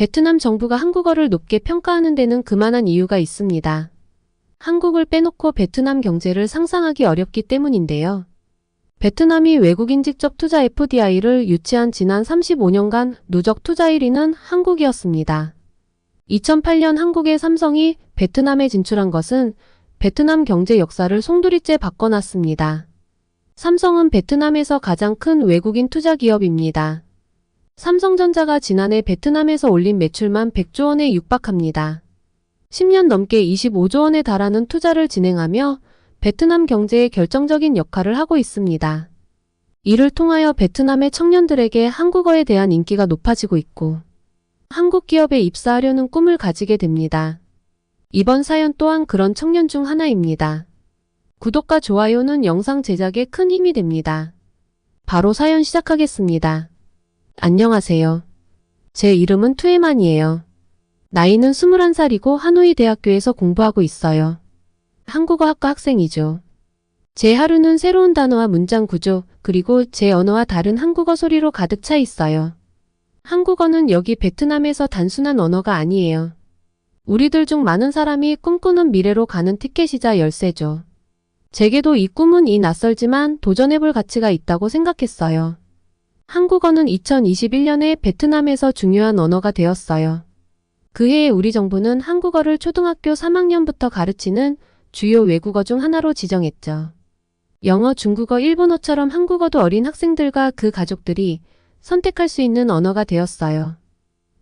베트남 정부가 한국어를 높게 평가하는 데는 그만한 이유가 있습니다. 한국을 빼놓고 베트남 경제를 상상하기 어렵기 때문인데요. 베트남이 외국인 직접 투자 FDI를 유치한 지난 35년간 누적 투자 1위는 한국이었습니다. 2008년 한국의 삼성이 베트남에 진출한 것은 베트남 경제 역사를 송두리째 바꿔놨습니다. 삼성은 베트남에서 가장 큰 외국인 투자 기업입니다. 삼성전자가 지난해 베트남에서 올린 매출만 100조 원에 육박합니다. 10년 넘게 25조 원에 달하는 투자를 진행하며 베트남 경제에 결정적인 역할을 하고 있습니다. 이를 통하여 베트남의 청년들에게 한국어에 대한 인기가 높아지고 있고 한국 기업에 입사하려는 꿈을 가지게 됩니다. 이번 사연 또한 그런 청년 중 하나입니다. 구독과 좋아요는 영상 제작에 큰 힘이 됩니다. 바로 사연 시작하겠습니다. 안녕하세요. 제 이름은 투에만이에요. 나이는 21살이고 하노이 대학교에서 공부하고 있어요. 한국어학과 학생이죠. 제 하루는 새로운 단어와 문장 구조, 그리고 제 언어와 다른 한국어 소리로 가득 차 있어요. 한국어는 여기 베트남에서 단순한 언어가 아니에요. 우리들 중 많은 사람이 꿈꾸는 미래로 가는 티켓이자 열쇠죠. 제게도 이 꿈은 이 낯설지만 도전해볼 가치가 있다고 생각했어요. 한국어는 2021년에 베트남에서 중요한 언어가 되었어요. 그해에 우리 정부는 한국어를 초등학교 3학년부터 가르치는 주요 외국어 중 하나로 지정했죠. 영어, 중국어, 일본어처럼 한국어도 어린 학생들과 그 가족들이 선택할 수 있는 언어가 되었어요.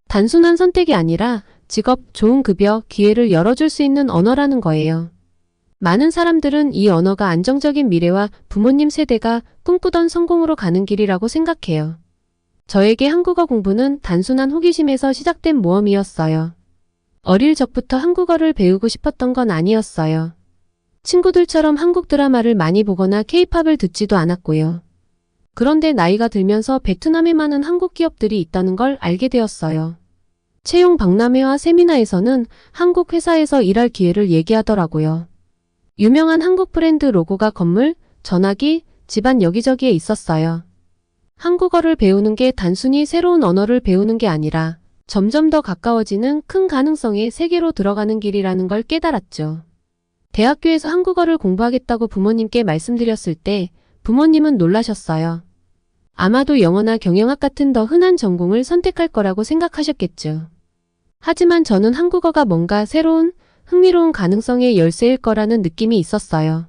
단순한 선택이 아니라 직업, 좋은 급여, 기회를 열어줄 수 있는 언어라는 거예요. 많은 사람들은 이 언어가 안정적인 미래와 부모님 세대가 꿈꾸던 성공으로 가는 길이라고 생각해요. 저에게 한국어 공부는 단순한 호기심에서 시작된 모험이었어요. 어릴 적부터 한국어를 배우고 싶었던 건 아니었어요. 친구들처럼 한국 드라마를 많이 보거나 케이팝을 듣지도 않았고요. 그런데 나이가 들면서 베트남에 많은 한국 기업들이 있다는 걸 알게 되었어요. 채용 박람회와 세미나에서는 한국 회사에서 일할 기회를 얘기하더라고요. 유명한 한국 브랜드 로고가 건물, 전화기, 집안 여기저기에 있었어요. 한국어를 배우는 게 단순히 새로운 언어를 배우는 게 아니라 점점 더 가까워지는 큰 가능성의 세계로 들어가는 길이라는 걸 깨달았죠. 대학교에서 한국어를 공부하겠다고 부모님께 말씀드렸을 때 부모님은 놀라셨어요. 아마도 영어나 경영학 같은 더 흔한 전공을 선택할 거라고 생각하셨겠죠. 하지만 저는 한국어가 뭔가 새로운, 흥미로운 가능성의 열쇠일 거라는 느낌이 있었어요.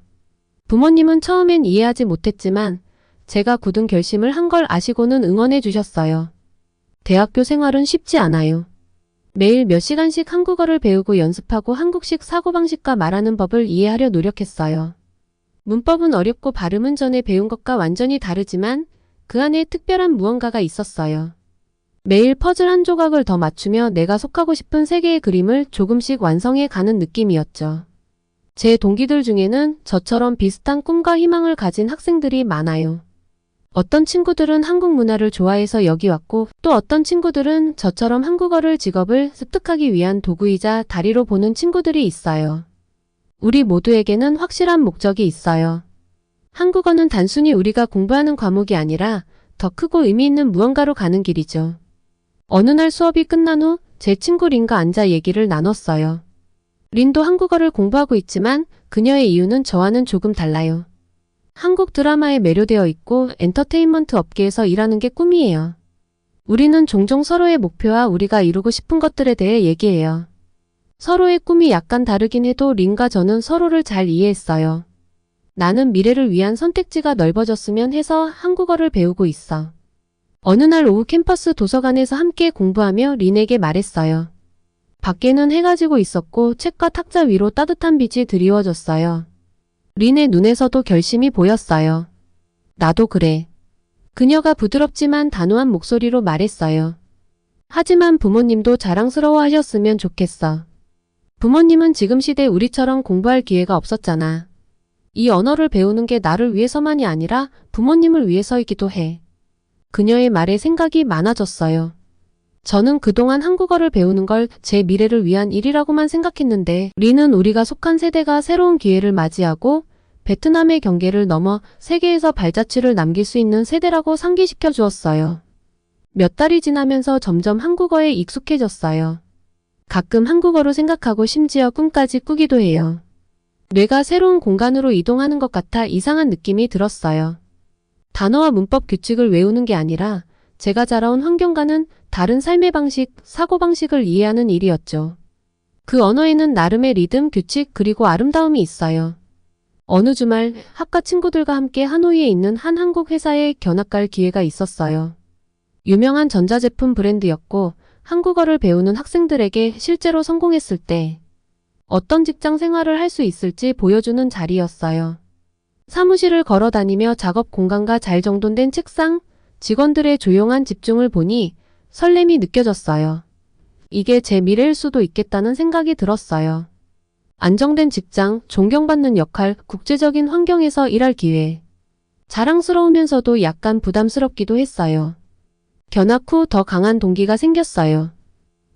부모님은 처음엔 이해하지 못했지만 제가 굳은 결심을 한 걸 아시고는 응원해 주셨어요. 대학교 생활은 쉽지 않아요. 매일 몇 시간씩 한국어를 배우고 연습하고 한국식 사고방식과 말하는 법을 이해하려 노력했어요. 문법은 어렵고 발음은 전에 배운 것과 완전히 다르지만 그 안에 특별한 무언가가 있었어요. 매일 퍼즐 한 조각을 더 맞추며 내가 속하고 싶은 세계의 그림을 조금씩 완성해 가는 느낌이었죠. 제 동기들 중에는 저처럼 비슷한 꿈과 희망을 가진 학생들이 많아요. 어떤 친구들은 한국 문화를 좋아해서 여기 왔고 또 어떤 친구들은 저처럼 한국어를 직업을 습득하기 위한 도구이자 다리로 보는 친구들이 있어요. 우리 모두에게는 확실한 목적이 있어요. 한국어는 단순히 우리가 공부하는 과목이 아니라 더 크고 의미 있는 무언가로 가는 길이죠. 어느 날 수업이 끝난 후 제 친구 린과 앉아 얘기를 나눴어요. 린도 한국어를 공부하고 있지만 그녀의 이유는 저와는 조금 달라요. 한국 드라마에 매료되어 있고 엔터테인먼트 업계에서 일하는 게 꿈이에요. 우리는 종종 서로의 목표와 우리가 이루고 싶은 것들에 대해 얘기해요. 서로의 꿈이 약간 다르긴 해도 린과 저는 서로를 잘 이해했어요. 나는 미래를 위한 선택지가 넓어졌으면 해서 한국어를 배우고 있어. 어느 날 오후 캠퍼스 도서관에서 함께 공부하며 린에게 말했어요. 밖에는 해가 지고 있었고 책과 탁자 위로 따뜻한 빛이 드리워졌어요. 린의 눈에서도 결심이 보였어요. 나도 그래. 그녀가 부드럽지만 단호한 목소리로 말했어요. 하지만 부모님도 자랑스러워 하셨으면 좋겠어. 부모님은 지금 시대 우리처럼 공부할 기회가 없었잖아. 이 언어를 배우는 게 나를 위해서만이 아니라 부모님을 위해서이기도 해. 그녀의 말에 생각이 많아졌어요. 저는 그동안 한국어를 배우는 걸 제 미래를 위한 일이라고만 생각했는데 리는 우리가 속한 세대가 새로운 기회를 맞이하고 베트남의 경계를 넘어 세계에서 발자취를 남길 수 있는 세대라고 상기시켜 주었어요. 몇 달이 지나면서 점점 한국어에 익숙해졌어요. 가끔 한국어로 생각하고 심지어 꿈까지 꾸기도 해요. 뇌가 새로운 공간으로 이동하는 것 같아 이상한 느낌이 들었어요. 단어와 문법 규칙을 외우는 게 아니라 제가 자라온 환경과는 다른 삶의 방식, 사고방식을 이해하는 일이었죠. 그 언어에는 나름의 리듬, 규칙, 그리고 아름다움이 있어요. 어느 주말 학과 친구들과 함께 하노이에 있는 한 한국 회사에 견학 갈 기회가 있었어요. 유명한 전자제품 브랜드였고 한국어를 배우는 학생들에게 실제로 성공했을 때 어떤 직장 생활을 할 수 있을지 보여주는 자리였어요. 사무실을 걸어 다니며 작업 공간과 잘 정돈된 책상, 직원들의 조용한 집중을 보니 설렘이 느껴졌어요. 이게 제 미래일 수도 있겠다는 생각이 들었어요. 안정된 직장, 존경받는 역할, 국제적인 환경에서 일할 기회. 자랑스러우면서도 약간 부담스럽기도 했어요. 견학 후 더 강한 동기가 생겼어요.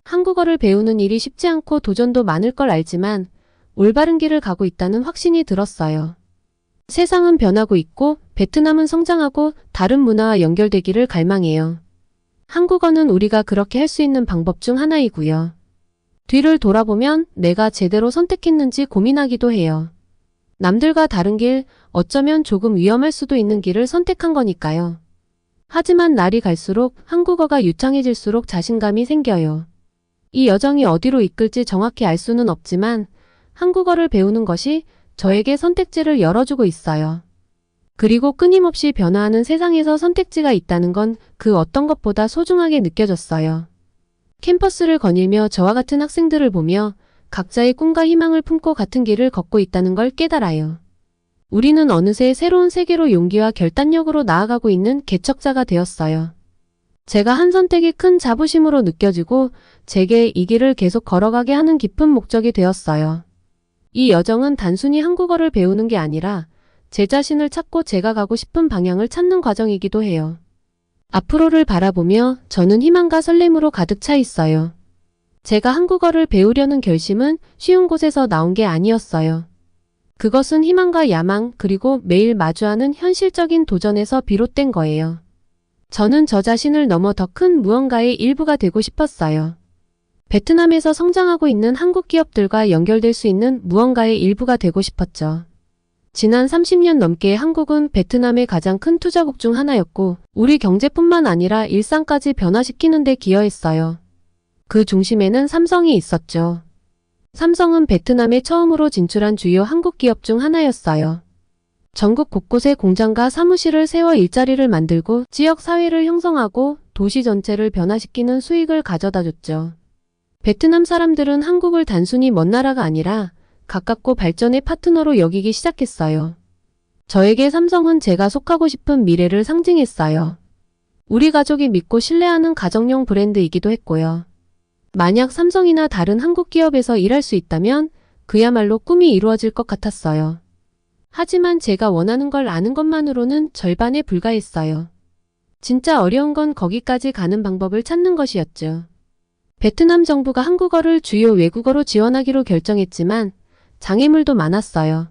한국어를 배우는 일이 쉽지 않고 도전도 많을 걸 알지만 올바른 길을 가고 있다는 확신이 들었어요. 세상은 변하고 있고 베트남은 성장하고 다른 문화와 연결되기를 갈망해요. 한국어는 우리가 그렇게 할 수 있는 방법 중 하나이고요. 뒤를 돌아보면 내가 제대로 선택했는지 고민하기도 해요. 남들과 다른 길, 어쩌면 조금 위험할 수도 있는 길을 선택한 거니까요. 하지만 날이 갈수록 한국어가 유창해질수록 자신감이 생겨요. 이 여정이 어디로 이끌지 정확히 알 수는 없지만 한국어를 배우는 것이 저에게 선택지를 열어주고 있어요. 그리고 끊임없이 변화하는 세상에서 선택지가 있다는 건 그 어떤 것보다 소중하게 느껴졌어요. 캠퍼스를 거닐며 저와 같은 학생들을 보며 각자의 꿈과 희망을 품고 같은 길을 걷고 있다는 걸 깨달아요. 우리는 어느새 새로운 세계로 용기와 결단력으로 나아가고 있는 개척자가 되었어요. 제가 한 선택이 큰 자부심으로 느껴지고 제게 이 길을 계속 걸어가게 하는 깊은 목적이 되었어요. 이 여정은 단순히 한국어를 배우는 게 아니라 제 자신을 찾고 제가 가고 싶은 방향을 찾는 과정이기도 해요. 앞으로를 바라보며 저는 희망과 설렘으로 가득 차 있어요. 제가 한국어를 배우려는 결심은 쉬운 곳에서 나온 게 아니었어요. 그것은 희망과 야망 그리고 매일 마주하는 현실적인 도전에서 비롯된 거예요. 저는 저 자신을 넘어 더 큰 무언가의 일부가 되고 싶었어요. 베트남에서 성장하고 있는 한국 기업들과 연결될 수 있는 무언가의 일부가 되고 싶었죠. 지난 30년 넘게 한국은 베트남의 가장 큰 투자국 중 하나였고 우리 경제뿐만 아니라 일상까지 변화시키는 데 기여했어요. 그 중심에는 삼성이 있었죠. 삼성은 베트남에 처음으로 진출한 주요 한국 기업 중 하나였어요. 전국 곳곳에 공장과 사무실을 세워 일자리를 만들고 지역 사회를 형성하고 도시 전체를 변화시키는 수익을 가져다 줬죠. 베트남 사람들은 한국을 단순히 먼 나라가 아니라 가깝고 발전의 파트너로 여기기 시작했어요. 저에게 삼성은 제가 속하고 싶은 미래를 상징했어요. 우리 가족이 믿고 신뢰하는 가정용 브랜드이기도 했고요. 만약 삼성이나 다른 한국 기업에서 일할 수 있다면 그야말로 꿈이 이루어질 것 같았어요. 하지만 제가 원하는 걸 아는 것만으로는 절반에 불과했어요. 진짜 어려운 건 거기까지 가는 방법을 찾는 것이었죠. 베트남 정부가 한국어를 주요 외국어로 지원하기로 결정했지만 장애물도 많았어요.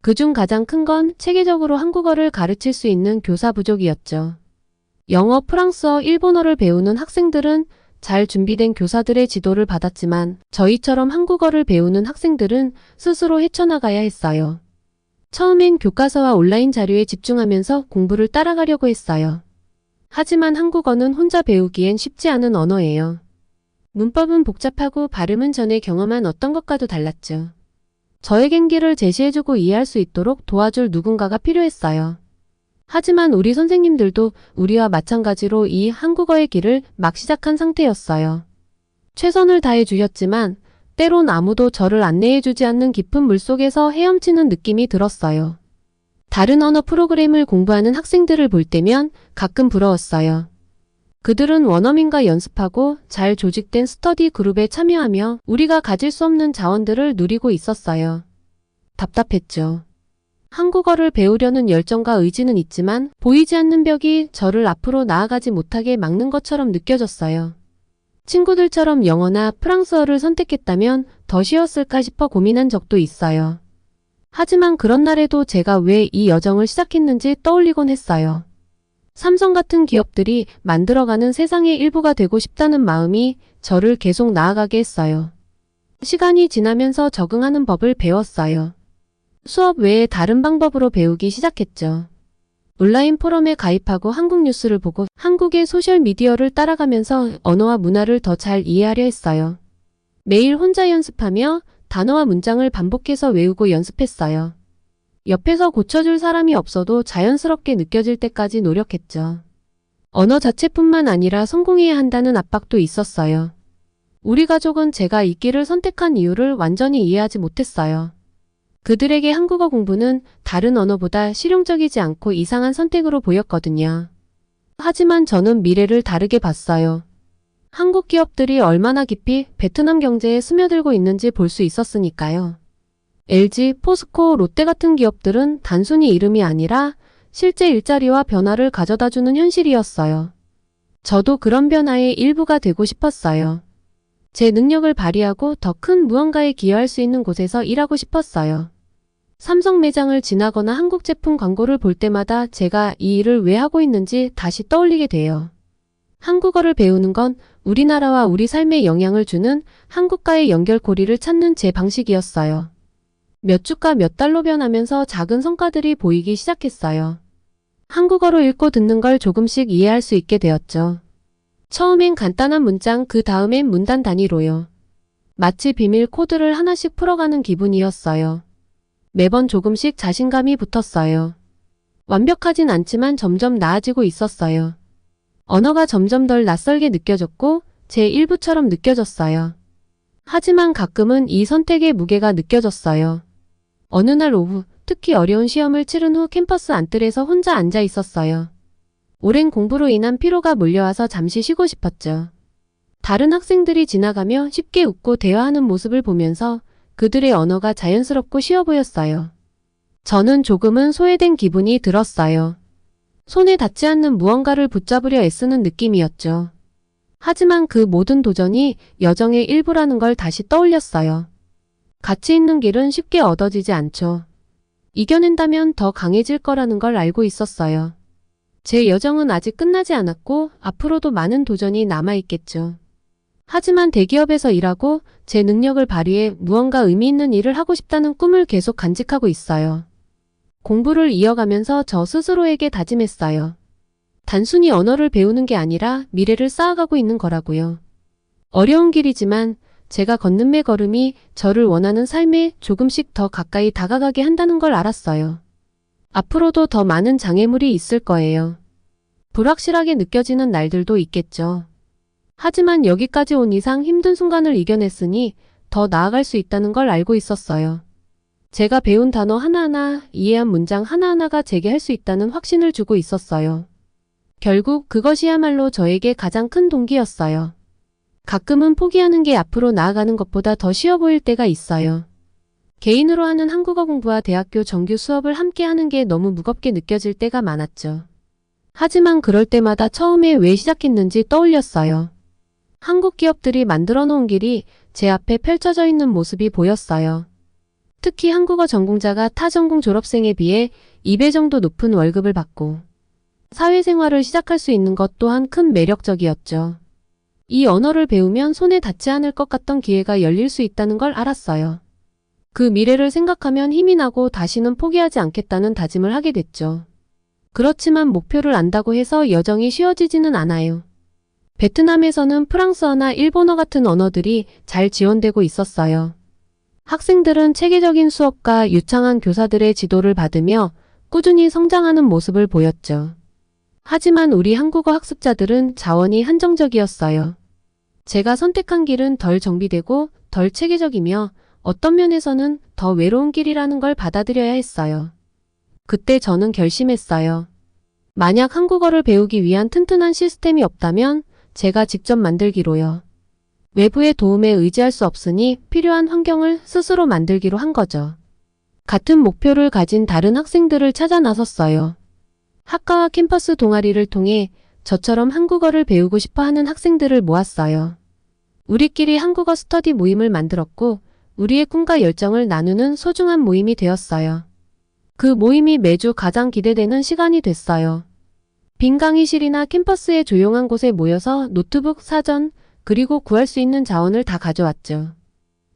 그중 가장 큰 건 체계적으로 한국어를 가르칠 수 있는 교사 부족이었죠. 영어, 프랑스어, 일본어를 배우는 학생들은 잘 준비된 교사들의 지도를 받았지만 저희처럼 한국어를 배우는 학생들은 스스로 헤쳐나가야 했어요. 처음엔 교과서와 온라인 자료에 집중하면서 공부를 따라가려고 했어요. 하지만 한국어는 혼자 배우기엔 쉽지 않은 언어예요. 문법은 복잡하고 발음은 전에 경험한 어떤 것과도 달랐죠. 저에겐 길을 제시해주고 이해할 수 있도록 도와줄 누군가가 필요했어요. 하지만 우리 선생님들도 우리와 마찬가지로 이 한국어의 길을 막 시작한 상태였어요. 최선을 다해 주셨지만 때론 아무도 저를 안내해 주지 않는 깊은 물속에서 헤엄치는 느낌이 들었어요. 다른 언어 프로그램을 공부하는 학생들을 볼 때면 가끔 부러웠어요. 그들은 원어민과 연습하고 잘 조직된 스터디 그룹에 참여하며 우리가 가질 수 없는 자원들을 누리고 있었어요. 답답했죠. 한국어를 배우려는 열정과 의지는 있지만 보이지 않는 벽이 저를 앞으로 나아가지 못하게 막는 것처럼 느껴졌어요. 친구들처럼 영어나 프랑스어를 선택했다면 더 쉬웠을까 싶어 고민한 적도 있어요. 하지만 그런 날에도 제가 왜 이 여정을 시작했는지 떠올리곤 했어요. 삼성 같은 기업들이 만들어가는 세상의 일부가 되고 싶다는 마음이 저를 계속 나아가게 했어요. 시간이 지나면서 적응하는 법을 배웠어요. 수업 외에 다른 방법으로 배우기 시작했죠. 온라인 포럼에 가입하고 한국 뉴스를 보고 한국의 소셜미디어를 따라가면서 언어와 문화를 더 잘 이해하려 했어요. 매일 혼자 연습하며 단어와 문장을 반복해서 외우고 연습했어요. 옆에서 고쳐줄 사람이 없어도 자연스럽게 느껴질 때까지 노력했죠. 언어 자체뿐만 아니라 성공해야 한다는 압박도 있었어요. 우리 가족은 제가 이 길을 선택한 이유를 완전히 이해하지 못했어요. 그들에게 한국어 공부는 다른 언어보다 실용적이지 않고 이상한 선택으로 보였거든요. 하지만 저는 미래를 다르게 봤어요. 한국 기업들이 얼마나 깊이 베트남 경제에 스며들고 있는지 볼 수 있었으니까요. LG, 포스코, 롯데 같은 기업들은 단순히 이름이 아니라 실제 일자리와 변화를 가져다 주는 현실이었어요. 저도 그런 변화의 일부가 되고 싶었어요. 제 능력을 발휘하고 더 큰 무언가에 기여할 수 있는 곳에서 일하고 싶었어요. 삼성 매장을 지나거나 한국 제품 광고를 볼 때마다 제가 이 일을 왜 하고 있는지 다시 떠올리게 돼요. 한국어를 배우는 건 우리나라와 우리 삶에 영향을 주는 한국과의 연결고리를 찾는 제 방식이었어요. 몇 주가 몇 달로 변하면서 작은 성과들이 보이기 시작했어요. 한국어로 읽고 듣는 걸 조금씩 이해할 수 있게 되었죠. 처음엔 간단한 문장, 그 다음엔 문단 단위로요. 마치 비밀 코드를 하나씩 풀어가는 기분이었어요. 매번 조금씩 자신감이 붙었어요. 완벽하진 않지만 점점 나아지고 있었어요. 언어가 점점 덜 낯설게 느껴졌고 제 일부처럼 느껴졌어요. 하지만 가끔은 이 선택의 무게가 느껴졌어요. 어느 날 오후, 특히 어려운 시험을 치른 후 캠퍼스 안뜰에서 혼자 앉아 있었어요. 오랜 공부로 인한 피로가 몰려와서 잠시 쉬고 싶었죠. 다른 학생들이 지나가며 쉽게 웃고 대화하는 모습을 보면서 그들의 언어가 자연스럽고 쉬워 보였어요. 저는 조금은 소외된 기분이 들었어요. 손에 닿지 않는 무언가를 붙잡으려 애쓰는 느낌이었죠. 하지만 그 모든 도전이 여정의 일부라는 걸 다시 떠올렸어요. 가치 있는 길은 쉽게 얻어지지 않죠. 이겨낸다면 더 강해질 거라는 걸 알고 있었어요. 제 여정은 아직 끝나지 않았고 앞으로도 많은 도전이 남아있겠죠. 하지만 대기업에서 일하고 제 능력을 발휘해 무언가 의미 있는 일을 하고 싶다는 꿈을 계속 간직하고 있어요. 공부를 이어가면서 저 스스로에게 다짐했어요. 단순히 언어를 배우는 게 아니라 미래를 쌓아가고 있는 거라고요. 어려운 길이지만 제가 걷는 매 걸음이 저를 원하는 삶에 조금씩 더 가까이 다가가게 한다는 걸 알았어요. 앞으로도 더 많은 장애물이 있을 거예요. 불확실하게 느껴지는 날들도 있겠죠. 하지만 여기까지 온 이상 힘든 순간을 이겨냈으니 더 나아갈 수 있다는 걸 알고 있었어요. 제가 배운 단어 하나하나, 이해한 문장 하나하나가 제게 할 수 있다는 확신을 주고 있었어요. 결국 그것이야말로 저에게 가장 큰 동기였어요. 가끔은 포기하는 게 앞으로 나아가는 것보다 더 쉬워 보일 때가 있어요. 개인으로 하는 한국어 공부와 대학교 정규 수업을 함께 하는 게 너무 무겁게 느껴질 때가 많았죠. 하지만 그럴 때마다 처음에 왜 시작했는지 떠올렸어요. 한국 기업들이 만들어 놓은 길이 제 앞에 펼쳐져 있는 모습이 보였어요. 특히 한국어 전공자가 타 전공 졸업생에 비해 2배 정도 높은 월급을 받고 사회생활을 시작할 수 있는 것 또한 큰 매력적이었죠. 이 언어를 배우면 손에 닿지 않을 것 같던 기회가 열릴 수 있다는 걸 알았어요. 그 미래를 생각하면 힘이 나고 다시는 포기하지 않겠다는 다짐을 하게 됐죠. 그렇지만 목표를 안다고 해서 여정이 쉬워지지는 않아요. 베트남에서는 프랑스어나 일본어 같은 언어들이 잘 지원되고 있었어요. 학생들은 체계적인 수업과 유창한 교사들의 지도를 받으며 꾸준히 성장하는 모습을 보였죠. 하지만 우리 한국어 학습자들은 자원이 한정적이었어요. 제가 선택한 길은 덜 정비되고 덜 체계적이며 어떤 면에서는 더 외로운 길이라는 걸 받아들여야 했어요. 그때 저는 결심했어요. 만약 한국어를 배우기 위한 튼튼한 시스템이 없다면 제가 직접 만들기로요. 외부의 도움에 의지할 수 없으니 필요한 환경을 스스로 만들기로 한 거죠. 같은 목표를 가진 다른 학생들을 찾아 나섰어요. 학과와 캠퍼스 동아리를 통해 저처럼 한국어를 배우고 싶어 하는 학생들을 모았어요. 우리끼리 한국어 스터디 모임을 만들었고 우리의 꿈과 열정을 나누는 소중한 모임이 되었어요. 그 모임이 매주 가장 기대되는 시간이 됐어요. 빈 강의실이나 캠퍼스의 조용한 곳에 모여서 노트북, 사전, 그리고 구할 수 있는 자원을 다 가져왔죠.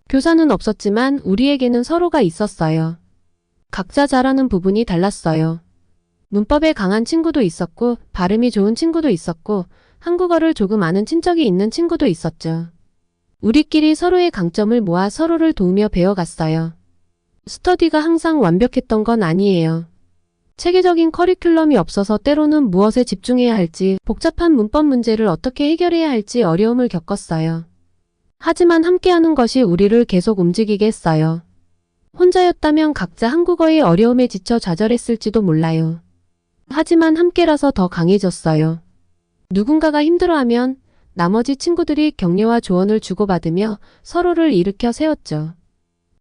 교사는 없었지만 우리에게는 서로가 있었어요. 각자 잘하는 부분이 달랐어요. 문법에 강한 친구도 있었고, 발음이 좋은 친구도 있었고, 한국어를 조금 아는 친척이 있는 친구도 있었죠. 우리끼리 서로의 강점을 모아 서로를 도우며 배워갔어요. 스터디가 항상 완벽했던 건 아니에요. 체계적인 커리큘럼이 없어서 때로는 무엇에 집중해야 할지, 복잡한 문법 문제를 어떻게 해결해야 할지 어려움을 겪었어요. 하지만 함께하는 것이 우리를 계속 움직이게 했어요. 혼자였다면 각자 한국어의 어려움에 지쳐 좌절했을지도 몰라요. 하지만 함께라서 더 강해졌어요. 누군가가 힘들어하면 나머지 친구들이 격려와 조언을 주고받으며 서로를 일으켜 세웠죠.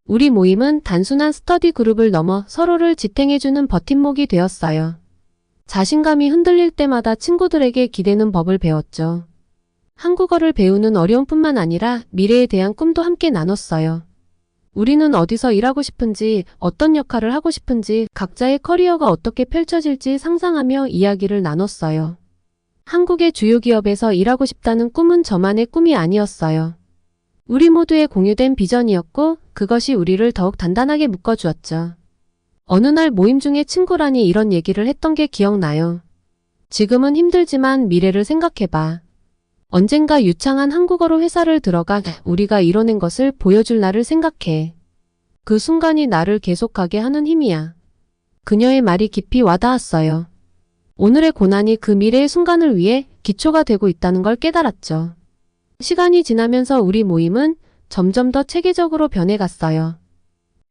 우리 모임은 단순한 스터디 그룹을 넘어 서로를 지탱해주는 버팀목이 되었어요. 자신감이 흔들릴 때마다 친구들에게 기대는 법을 배웠죠. 한국어를 배우는 어려움뿐만 아니라 미래에 대한 꿈도 함께 나눴어요. 우리는 어디서 일하고 싶은지, 어떤 역할을 하고 싶은지, 각자의 커리어가 어떻게 펼쳐질지 상상하며 이야기를 나눴어요. 한국의 주요 기업에서 일하고 싶다는 꿈은 저만의 꿈이 아니었어요. 우리 모두의 공유된 비전이었고 그것이 우리를 더욱 단단하게 묶어주었죠. 어느 날 모임 중에 친구란이 이런 얘기를 했던 게 기억나요. 지금은 힘들지만 미래를 생각해봐. 언젠가 유창한 한국어로 회사를 들어가 우리가 이뤄낸 것을 보여줄 날을 생각해. 그 순간이 나를 계속하게 하는 힘이야. 그녀의 말이 깊이 와닿았어요. 오늘의 고난이 그 미래의 순간을 위해 기초가 되고 있다는 걸 깨달았죠. 시간이 지나면서 우리 모임은 점점 더 체계적으로 변해갔어요.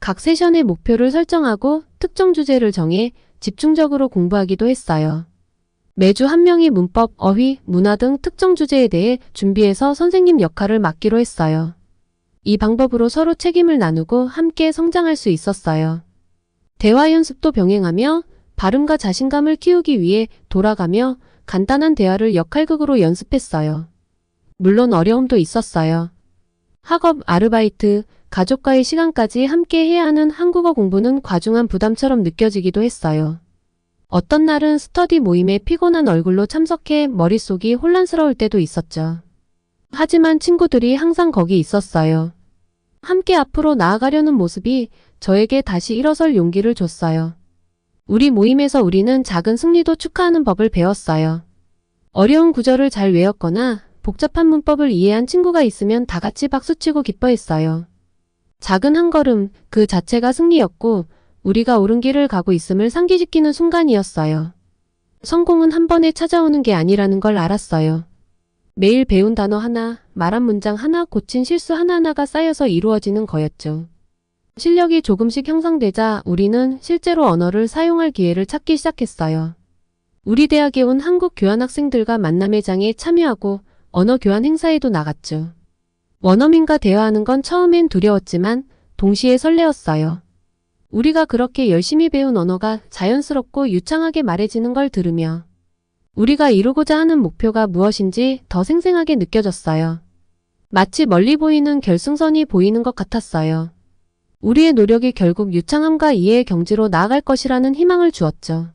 각 세션의 목표를 설정하고 특정 주제를 정해 집중적으로 공부하기도 했어요. 매주 한 명이 문법, 어휘, 문화 등 특정 주제에 대해 준비해서 선생님 역할을 맡기로 했어요. 이 방법으로 서로 책임을 나누고 함께 성장할 수 있었어요. 대화 연습도 병행하며 발음과 자신감을 키우기 위해 돌아가며 간단한 대화를 역할극으로 연습했어요. 물론 어려움도 있었어요. 학업, 아르바이트, 가족과의 시간까지 함께 해야 하는 한국어 공부는 과중한 부담처럼 느껴지기도 했어요. 어떤 날은 스터디 모임에 피곤한 얼굴로 참석해 머릿속이 혼란스러울 때도 있었죠. 하지만 친구들이 항상 거기 있었어요. 함께 앞으로 나아가려는 모습이 저에게 다시 일어설 용기를 줬어요. 우리 모임에서 우리는 작은 승리도 축하하는 법을 배웠어요. 어려운 구절을 잘 외웠거나 복잡한 문법을 이해한 친구가 있으면 다 같이 박수치고 기뻐했어요. 작은 한 걸음 그 자체가 승리였고 우리가 옳은 길을 가고 있음을 상기시키는 순간이었어요. 성공은 한 번에 찾아오는 게 아니라는 걸 알았어요. 매일 배운 단어 하나, 말한 문장 하나, 고친 실수 하나하나가 쌓여서 이루어지는 거였죠. 실력이 조금씩 형성되자 우리는 실제로 언어를 사용할 기회를 찾기 시작했어요. 우리 대학에 온 한국 교환학생들과 만남회장에 참여하고 언어 교환 행사에도 나갔죠. 원어민과 대화하는 건 처음엔 두려웠지만 동시에 설레었어요. 우리가 그렇게 열심히 배운 언어가 자연스럽고 유창하게 말해지는 걸 들으며 우리가 이루고자 하는 목표가 무엇인지 더 생생하게 느껴졌어요. 마치 멀리 보이는 결승선이 보이는 것 같았어요. 우리의 노력이 결국 유창함과 이해의 경지로 나아갈 것이라는 희망을 주었죠.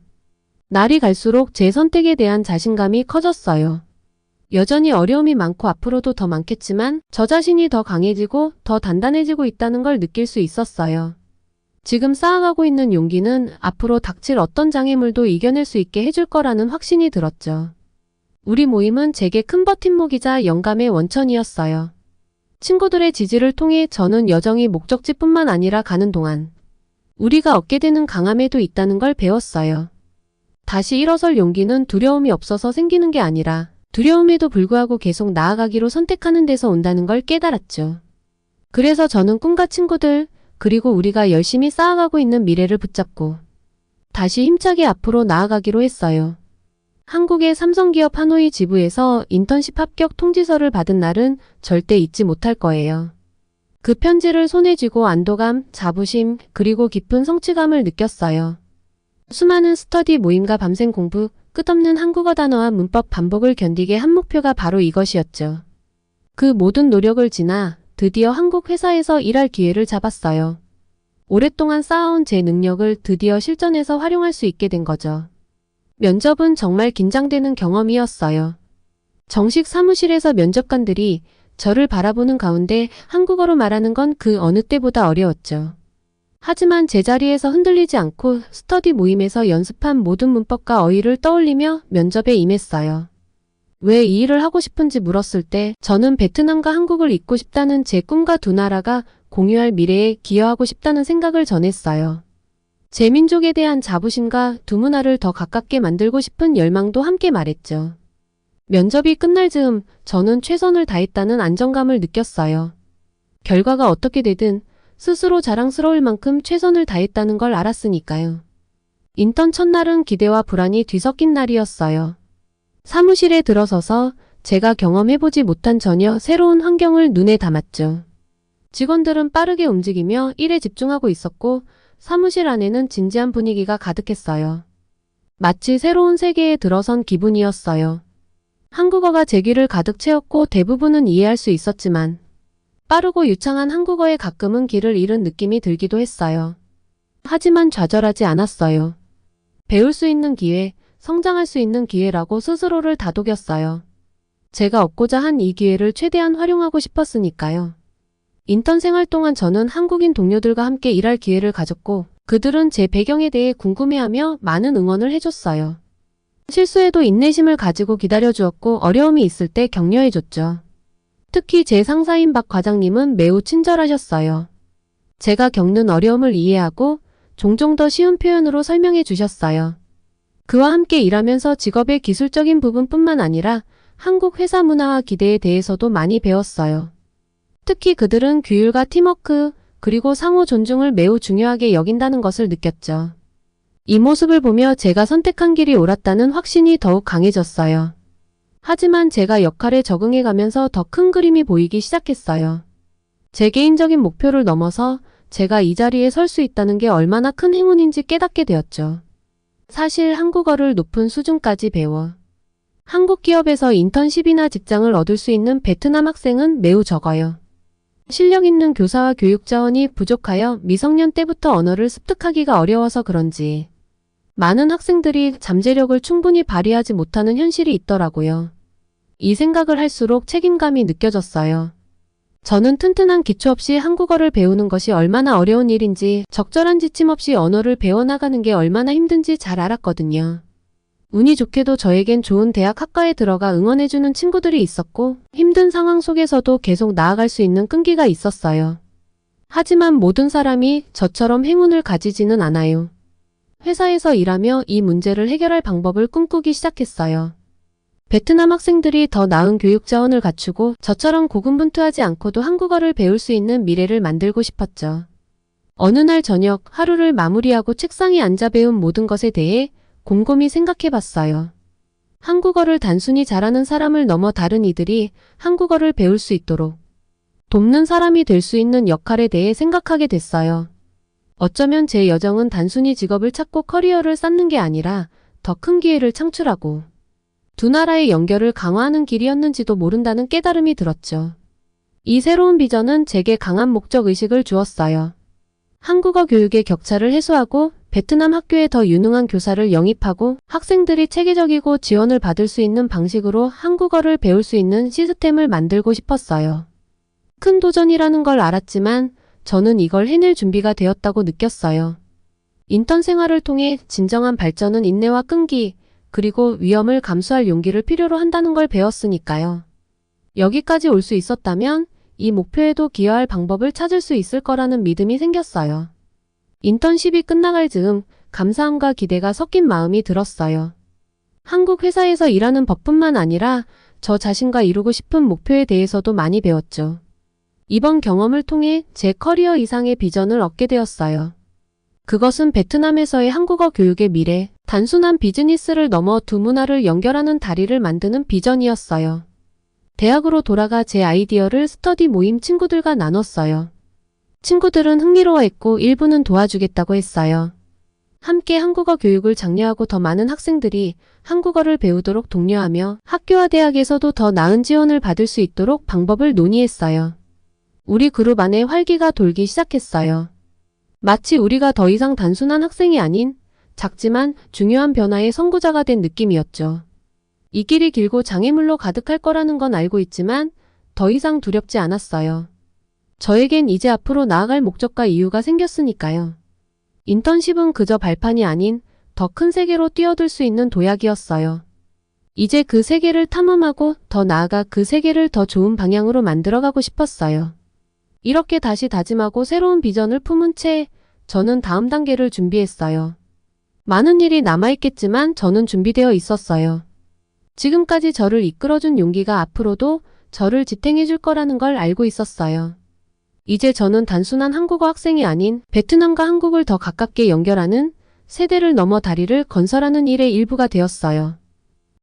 날이 갈수록 제 선택에 대한 자신감이 커졌어요. 여전히 어려움이 많고 앞으로도 더 많겠지만 저 자신이 더 강해지고 더 단단해지고 있다는 걸 느낄 수 있었어요. 지금 쌓아가고 있는 용기는 앞으로 닥칠 어떤 장애물도 이겨낼 수 있게 해줄 거라는 확신이 들었죠. 우리 모임은 제게 큰 버팀목이자 영감의 원천이었어요. 친구들의 지지를 통해 저는 여정이 목적지뿐만 아니라 가는 동안 우리가 얻게 되는 강함에도 있다는 걸 배웠어요. 다시 일어설 용기는 두려움이 없어서 생기는 게 아니라 두려움에도 불구하고 계속 나아가기로 선택하는 데서 온다는 걸 깨달았죠. 그래서 저는 꿈과 친구들, 그리고 우리가 열심히 쌓아가고 있는 미래를 붙잡고 다시 힘차게 앞으로 나아가기로 했어요. 한국의 삼성기업 하노이 지부에서 인턴십 합격 통지서를 받은 날은 절대 잊지 못할 거예요. 그 편지를 손에 쥐고 안도감, 자부심, 그리고 깊은 성취감을 느꼈어요. 수많은 스터디 모임과 밤샘 공부, 끝없는 한국어 단어와 문법 반복을 견디게 한 목표가 바로 이것이었죠. 그 모든 노력을 지나 드디어 한국 회사에서 일할 기회를 잡았어요. 오랫동안 쌓아온 제 능력을 드디어 실전에서 활용할 수 있게 된 거죠. 면접은 정말 긴장되는 경험이었어요. 정식 사무실에서 면접관들이 저를 바라보는 가운데 한국어로 말하는 건 그 어느 때보다 어려웠죠. 하지만 제자리에서 흔들리지 않고 스터디 모임에서 연습한 모든 문법과 어휘를 떠올리며 면접에 임했어요. 왜 이 일을 하고 싶은지 물었을 때 저는 베트남과 한국을 잇고 싶다는 제 꿈과 두 나라가 공유할 미래에 기여하고 싶다는 생각을 전했어요. 제 민족에 대한 자부심과 두 문화를 더 가깝게 만들고 싶은 열망도 함께 말했죠. 면접이 끝날 즈음 저는 최선을 다했다는 안정감을 느꼈어요. 결과가 어떻게 되든 스스로 자랑스러울 만큼 최선을 다했다는 걸 알았으니까요. 인턴 첫날은 기대와 불안이 뒤섞인 날이었어요. 사무실에 들어서서 제가 경험해보지 못한 전혀 새로운 환경을 눈에 담았죠. 직원들은 빠르게 움직이며 일에 집중하고 있었고 사무실 안에는 진지한 분위기가 가득했어요. 마치 새로운 세계에 들어선 기분이었어요. 한국어가 제 귀를 가득 채웠고 대부분은 이해할 수 있었지만 빠르고 유창한 한국어에 가끔은 길을 잃은 느낌이 들기도 했어요. 하지만 좌절하지 않았어요. 배울 수 있는 기회, 성장할 수 있는 기회라고 스스로를 다독였어요. 제가 얻고자 한 이 기회를 최대한 활용하고 싶었으니까요. 인턴 생활 동안 저는 한국인 동료들과 함께 일할 기회를 가졌고 그들은 제 배경에 대해 궁금해하며 많은 응원을 해줬어요. 실수에도 인내심을 가지고 기다려주었고 어려움이 있을 때 격려해줬죠. 특히 제 상사인 박 과장님은 매우 친절하셨어요. 제가 겪는 어려움을 이해하고 종종 더 쉬운 표현으로 설명해 주셨어요. 그와 함께 일하면서 직업의 기술적인 부분뿐만 아니라 한국 회사 문화와 기대에 대해서도 많이 배웠어요. 특히 그들은 규율과 팀워크, 그리고 상호 존중을 매우 중요하게 여긴다는 것을 느꼈죠. 이 모습을 보며 제가 선택한 길이 옳았다는 확신이 더욱 강해졌어요. 하지만 제가 역할에 적응해 가면서 더 큰 그림이 보이기 시작했어요. 제 개인적인 목표를 넘어서 제가 이 자리에 설 수 있다는 게 얼마나 큰 행운인지 깨닫게 되었죠. 사실 한국어를 높은 수준까지 배워 한국 기업에서 인턴십이나 직장을 얻을 수 있는 베트남 학생은 매우 적어요. 실력 있는 교사와 교육 자원이 부족하여 미성년 때부터 언어를 습득하기가 어려워서 그런지 많은 학생들이 잠재력을 충분히 발휘하지 못하는 현실이 있더라고요. 이 생각을 할수록 책임감이 느껴졌어요. 저는 튼튼한 기초 없이 한국어를 배우는 것이 얼마나 어려운 일인지 적절한 지침 없이 언어를 배워나가는 게 얼마나 힘든지 잘 알았거든요. 운이 좋게도 저에겐 좋은 대학 학과에 들어가 응원해주는 친구들이 있었고 힘든 상황 속에서도 계속 나아갈 수 있는 끈기가 있었어요. 하지만 모든 사람이 저처럼 행운을 가지지는 않아요. 회사에서 일하며 이 문제를 해결할 방법을 꿈꾸기 시작했어요. 베트남 학생들이 더 나은 교육 자원을 갖추고 저처럼 고군분투하지 않고도 한국어를 배울 수 있는 미래를 만들고 싶었죠. 어느 날 저녁 하루를 마무리하고 책상에 앉아 배운 모든 것에 대해 곰곰이 생각해 봤어요. 한국어를 단순히 잘하는 사람을 넘어 다른 이들이 한국어를 배울 수 있도록 돕는 사람이 될 수 있는 역할에 대해 생각하게 됐어요. 어쩌면 제 여정은 단순히 직업을 찾고 커리어를 쌓는 게 아니라 더 큰 기회를 창출하고 두 나라의 연결을 강화하는 길이었는지도 모른다는 깨달음이 들었죠. 이 새로운 비전은 제게 강한 목적 의식을 주었어요. 한국어 교육의 격차를 해소하고 베트남 학교에 더 유능한 교사를 영입하고 학생들이 체계적이고 지원을 받을 수 있는 방식으로 한국어를 배울 수 있는 시스템을 만들고 싶었어요. 큰 도전이라는 걸 알았지만 저는 이걸 해낼 준비가 되었다고 느꼈어요. 인턴 생활을 통해 진정한 발전은 인내와 끈기, 그리고 위험을 감수할 용기를 필요로 한다는 걸 배웠으니까요. 여기까지 올 수 있었다면 이 목표에도 기여할 방법을 찾을 수 있을 거라는 믿음이 생겼어요. 인턴십이 끝나갈 즈음 감사함과 기대가 섞인 마음이 들었어요. 한국 회사에서 일하는 법뿐만 아니라 저 자신과 이루고 싶은 목표에 대해서도 많이 배웠죠. 이번 경험을 통해 제 커리어 이상의 비전을 얻게 되었어요. 그것은 베트남에서의 한국어 교육의 미래, 단순한 비즈니스를 넘어 두 문화를 연결하는 다리를 만드는 비전이었어요. 대학으로 돌아가 제 아이디어를 스터디 모임 친구들과 나눴어요. 친구들은 흥미로워했고 일부는 도와주겠다고 했어요. 함께 한국어 교육을 장려하고 더 많은 학생들이 한국어를 배우도록 독려하며 학교와 대학에서도 더 나은 지원을 받을 수 있도록 방법을 논의했어요. 우리 그룹 안에 활기가 돌기 시작했어요. 마치 우리가 더 이상 단순한 학생이 아닌 작지만 중요한 변화의 선구자가 된 느낌이었죠. 이 길이 길고 장애물로 가득할 거라는 건 알고 있지만 더 이상 두렵지 않았어요. 저에겐 이제 앞으로 나아갈 목적과 이유가 생겼으니까요. 인턴십은 그저 발판이 아닌 더 큰 세계로 뛰어들 수 있는 도약이었어요. 이제 그 세계를 탐험하고 더 나아가 그 세계를 더 좋은 방향으로 만들어가고 싶었어요. 이렇게 다시 다짐하고 새로운 비전을 품은 채 저는 다음 단계를 준비했어요. 많은 일이 남아있겠지만 저는 준비되어 있었어요. 지금까지 저를 이끌어준 용기가 앞으로도 저를 지탱해줄 거라는 걸 알고 있었어요. 이제 저는 단순한 한국어 학생이 아닌 베트남과 한국을 더 가깝게 연결하는 세대를 넘어 다리를 건설하는 일의 일부가 되었어요.